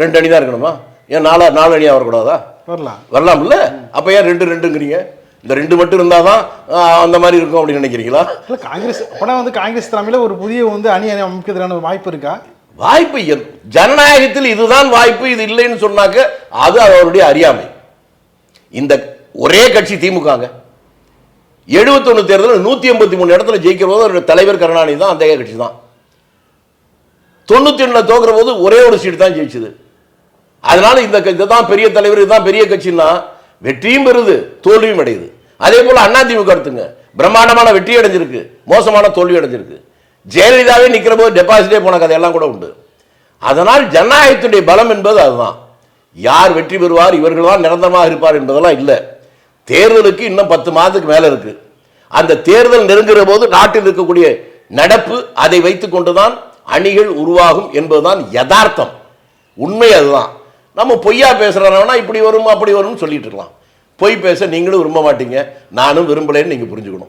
ரெண்டு அணி தான் இருக்கணுமா? ஏன் நாலா நாலு அணியாக வரக்கூடாதா? வரலாம். வரலாம்ல? அப்போ ஏன் ரெண்டு ரெண்டுங்கிறீங்க? இந்த ரெண்டு மட்டும் இருந்தால் தான் அந்த மாதிரி இருக்கும் அப்படின்னு நினைக்கிறீங்களா? இல்லை காங்கிரஸ் அப்போனா வந்து காங்கிரஸ் தலைமையில் ஒரு புதிய வந்து அணி அணி அமைக்கிறதுக்கான வாய்ப்பு இருக்கா? வாய்ப்பு ஜனநாயகத்தில் இதுதான் வாய்ப்பு இது இல்லைன்னு சொன்னாக்க அது அவருடைய அறியாமை. இந்த ஒரே கட்சி திமுகங்க. எழுபத்தொன்னு தேர்தலில் நூத்தி எண்பத்தி மூணு இடத்துல ஜெயிக்கிற போது அவருடைய தலைவர் கருணாநிதி தான் அந்த கட்சி தான் தொண்ணூத்தி ஒண்ணுல தோக்குற போது ஒரே ஒரு சீட் தான் ஜெயிச்சது. அதனால இந்த க- இதுதான் பெரிய தலைவர் இதுதான் பெரிய கட்சின்னா வெற்றியும் பெறுது தோல்வியும் அடையுது. அதே போல அதிமுக எடுத்துங்க. பிரம்மாண்டமான வெற்றி அடைஞ்சிருக்கு மோசமான தோல்வி அடைஞ்சிருக்கு. ஜெயலலிதாவே நிக்கிற போது டெபாசிட்டே போன கதையெல்லாம் கூட உண்டு. அதனால் ஜனநாயகத்துடைய பலம் என்பது அதுதான். யார் வெற்றி பெறுவார் இவர்கள் தான் நிரந்தரமாக இருப்பார் என்பதெல்லாம் இல்லை. தேர்தலுக்கு இன்னும் பத்து மாதத்துக்கு மேல இருக்கு. அந்த தேர்தல் நெருங்குற போது நாட்டில் இருக்கக்கூடிய நடப்பு அதை வைத்துக் கொண்டுதான் அணிகள் உருவாகும் என்பதுதான் யதார்த்தம். உண்மை அதுதான். நம்ம பொய்யா பேசுகிறவனா இப்படி வரும் அப்படி வரும்னு சொல்லிட்டு இருக்கலாம். பொய் பேச நீங்களும் விரும்ப மாட்டீங்க. நானும் விரும்பலைன்னு நீங்கள் புரிஞ்சுக்கணும்.